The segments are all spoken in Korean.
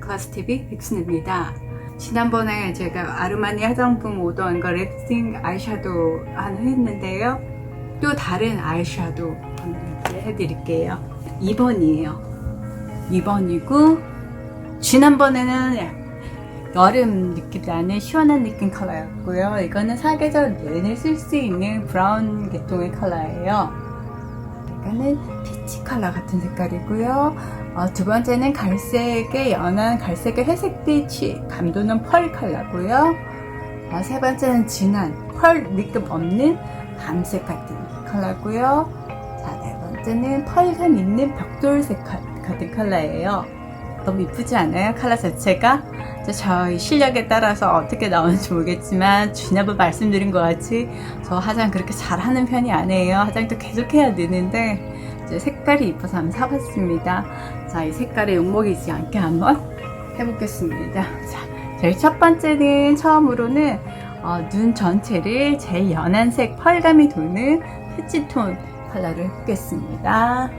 클래스 TV 백순입니다. 지난번에 제가 아르마니 화장품 오던 거 랩싱 아이섀도우 하나 했는데요. 또 다른 아이섀도우 해드릴게요. 2번이에요. 2번이고 지난번에는 여름 느낌 나는 시원한 느낌 컬러였고요. 이거는 사계절 내내 쓸 수 있는 브라운 계통의 컬러예요. 이거는 피치 컬러 같은 색깔이고요. 어, 두 번째는 갈색의 연한 갈색의 회색 빛이 감도는 펄 컬러고요. 어, 세 번째는 진한 펄 느낌 없는 감색 같은 컬러고요. 자, 네 번째는 펄감 있는 벽돌색 컬- 같은 컬러예요. 너무 이쁘지 않아요? 컬러 자체가? 저희 실력에 따라서 어떻게 나오는지 모르겠지만 지난번 말씀드린 것 같이 저 화장 그렇게 잘하는 편이 아니에요. 화장도 계속 해야 되는데 이제 색깔이 이뻐서 한번 사봤습니다. 자, 이 색깔에 욕먹이지 않게 한번 해보겠습니다. 자, 제일 첫 번째는 처음으로는 어, 눈 전체를 제일 연한 색 펄감이 도는 피치톤 컬러를 해보겠습니다.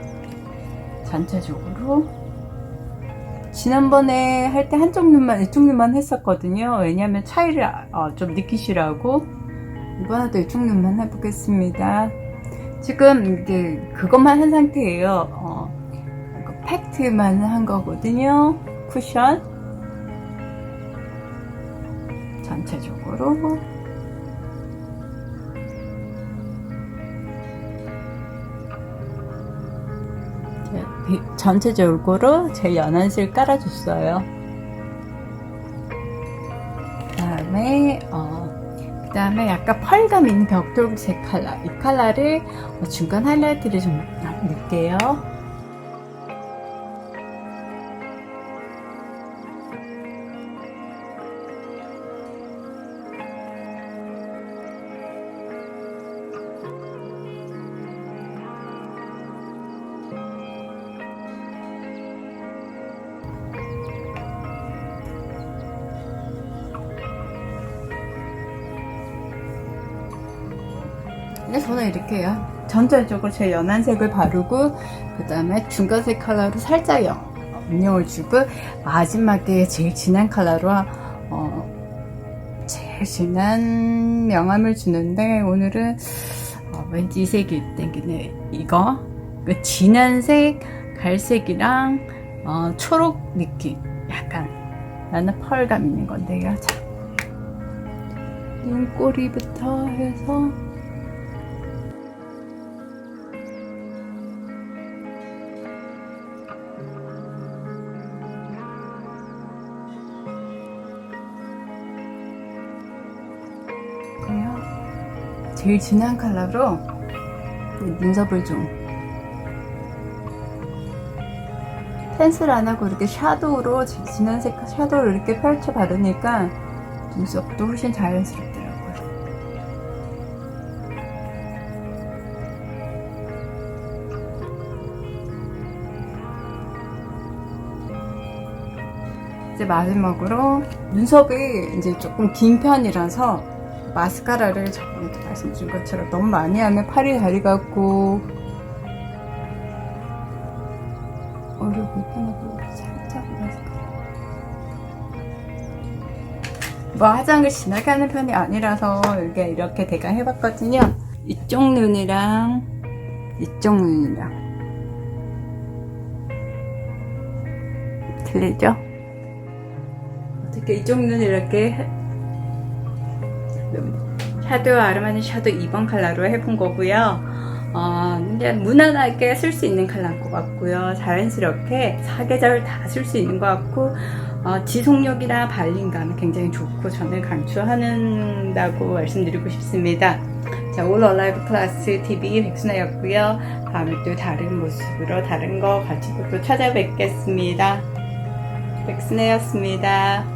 전체적으로 지난번에 할 때 한쪽 눈만 이쪽 눈만 했었거든요. 왜냐면 차이를 어, 좀 느끼시라고 이번에도 이쪽 눈만 해보겠습니다. 지금 이게 그것만 한 상태예요. 어, 팩트만 한 거거든요. 쿠션 전체적으로 비- 전체적으로 제일 연한 실 깔아줬어요. 그다음에 어, 그 다음에 약간 펄감 있는 벽돌색 컬러 이 컬러를 어, 중간 하이라이트를 좀 넣을게요. 근데 저는 이렇게 해요. 전체적으로 제 연한 색을 바르고 그 다음에 중간색 컬러로 살짝 영, 음영을 주고 마지막에 제일 진한 컬러로 어, 제일 진한 명암을 주는데 오늘은 어, 왠지 이 색이 땡기네. 이거 그 진한 색 갈색이랑 어, 초록 느낌 약간 나는 펄감 있는 건데요. 자, 눈꼬리부터 해서 제일 진한 컬러로 눈썹을 좀 펜슬 안 하고 이렇게 샤도우로 진한 색 샤도우를 이렇게 펼쳐 바르니까 눈썹도 훨씬 자연스럽더라고요. 이제 마지막으로 눈썹이 이제 조금 긴 편이라서 마스카라를 저번에도 말씀드린 것처럼 너무 많이 하면 팔이 다리 같고 얼굴 불편하고 살짝 마스카라. 뭐 화장을 진하게 하는 편이 아니라서 이게 이렇게 대강 해봤거든요. 이쪽 눈이랑 이쪽 눈이랑. 들리죠? 어떻게 이쪽 눈 이렇게 해- 샤도우 아르마니 샤도우 2번 컬러로 해본 거고요. 어, 근데 무난하게 쓸 수 있는 컬러인 것 같고요. 자연스럽게 사계절 다 쓸 수 있는 것 같고 어, 지속력이나 발림감이 굉장히 좋고 저는 강추한다고 말씀드리고 싶습니다. 자, 올 얼라이브 클래스 TV 백순아였고요. 다음에 또 다른 모습으로 다른 거 가지고 또 찾아뵙겠습니다. 백순애였습니다.